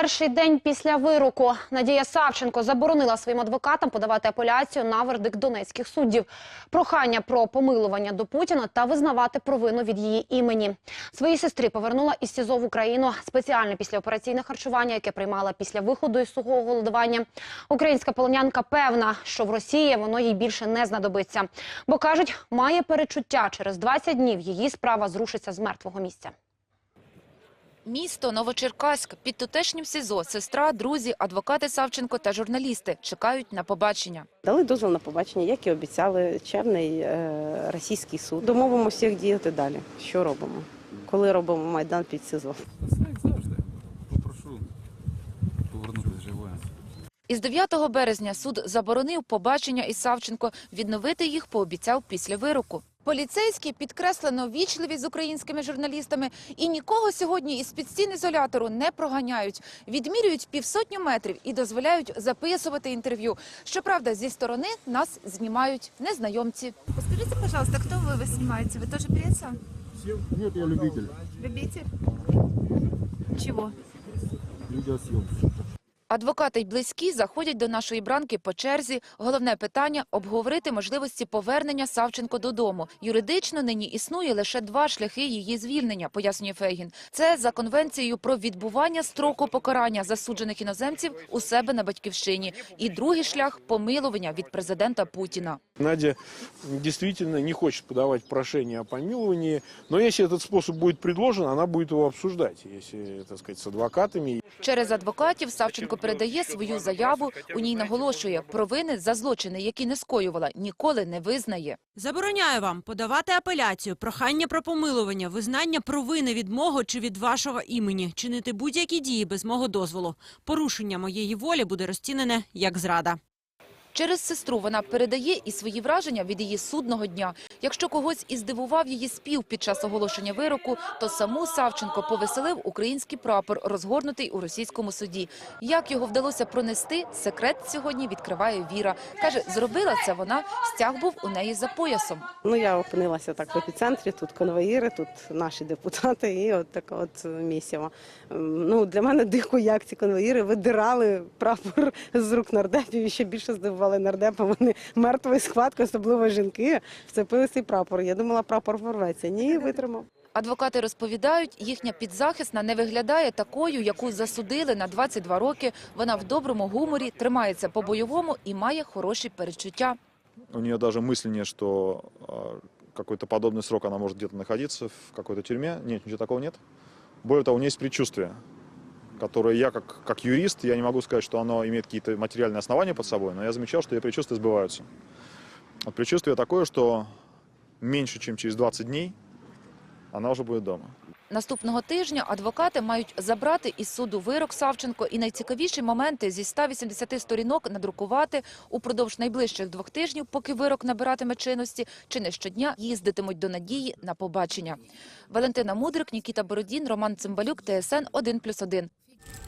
перший день після вироку Надія Савченко заборонила своїм адвокатам подавати апеляцію на вердикт донецьких суддів. Прохання про помилування до Путіна та визнавати провину від її імені. Своїй сестрі повернула із СІЗО в Україну спеціальне післяопераційне харчування, яке приймала після виходу із сухого голодування. Українська полонянка певна, що в Росії воно їй більше не знадобиться. Бо кажуть, має перечуття через 20 днів її справа зрушиться з мертвого місця. Місто Новочеркаськ. Під тутешнім СІЗО сестра, друзі, адвокати Савченко та журналісти чекають на побачення. Дали дозвіл на побачення, як і обіцяли, черний е, російський суд. Домовимося, як діяти далі. Що робимо? Коли робимо майдан під СІЗО? Як завжди. Попрошу повернутися живою. Із 9 березня суд заборонив побачення із Савченко. Відновити їх пообіцяв після вироку. Поліцейські підкреслено вічливі з українськими журналістами і нікого сьогодні із під стін ізолятору не проганяють. Відмірюють півсотню метрів і дозволяють записувати інтерв'ю. Щоправда, зі сторони нас знімають незнайомці. Скажите, пожалуйста, кто вы, вы снимаете? Вы тоже пресса? Нет, я любитель. Любитель? Чего? Видеосъемки. Адвокати й близькі заходять до нашої бранки по черзі. Головне питання – обговорити можливості повернення Савченко додому. Юридично нині існує лише два шляхи її звільнення, пояснює Фейгін. Це за конвенцією про відбування строку покарання засуджених іноземців у себе на батьківщині. І другий шлях – помилування від президента Путіна. Надя действительно не хочет подавать прошение о помиловании, но если этот способ будет предложен, она будет его обсуждать, если, так сказать, с адвокатами. Через адвокатів Савченко передає свою заяву. У ній наголошує, провини за злочини, які не скоювала, ніколи не визнає. Забороняю вам подавати апеляцію, прохання про помилування, визнання провини від мого чи від вашого імені, чинити будь-які дії без мого дозволу. Порушення моєї волі буде розцінене як зрада. Через сестру вона передає і свої враження від її судного дня. Якщо когось і здивував її спів під час оголошення вироку, то саму Савченко повеселив український прапор, розгорнутий у російському суді. Як його вдалося пронести, секрет сьогодні відкриває Віра. Каже, зробила це вона, стяг був у неї за поясом. Ну, я опинилася так в епіцентрі, тут конвоїри, тут наші депутати і от така от місіва. Ем, Ну, для мене дико, як ці конвоїри видирали прапор з рук нардепів і ще більше здивували нардепа. Вони мертвою схваткою, особливо жінки, вцепили цей прапор. Я думала, прапор порветься. Ні, витримав. Адвокати розповідають, їхня підзахисна не виглядає такою, яку засудили на 22 роки. Вона в доброму гуморі, тримається по-бойовому і має хороші перечуття. У нее даже мысли нет, что э, какой-то подобный срок она может где-то находиться в какой-то тюрьме. Нет, ничего такого нет. Более того, у нее есть предчувствие, которое я, как, как юрист, я не могу сказать, что оно имеет какие-то материальные основания под собой, но я замечал, что ее предчувствия сбываются. Вот предчувствие такое, что меньше, чем через 20 дней она уже будет дома. Наступного тижня адвокати мають забрати із суду вирок Савченко і найцікавіші моменти зі 180 сторінок надрукувати упродовж найближчих двох тижнів, поки вирок набиратиме чинності, чи не щодня їздитимуть до Надії на побачення. Валентина Мудрик, Нікіта Бородін, Роман Цимбалюк, ТСН 1+,1. Thank you.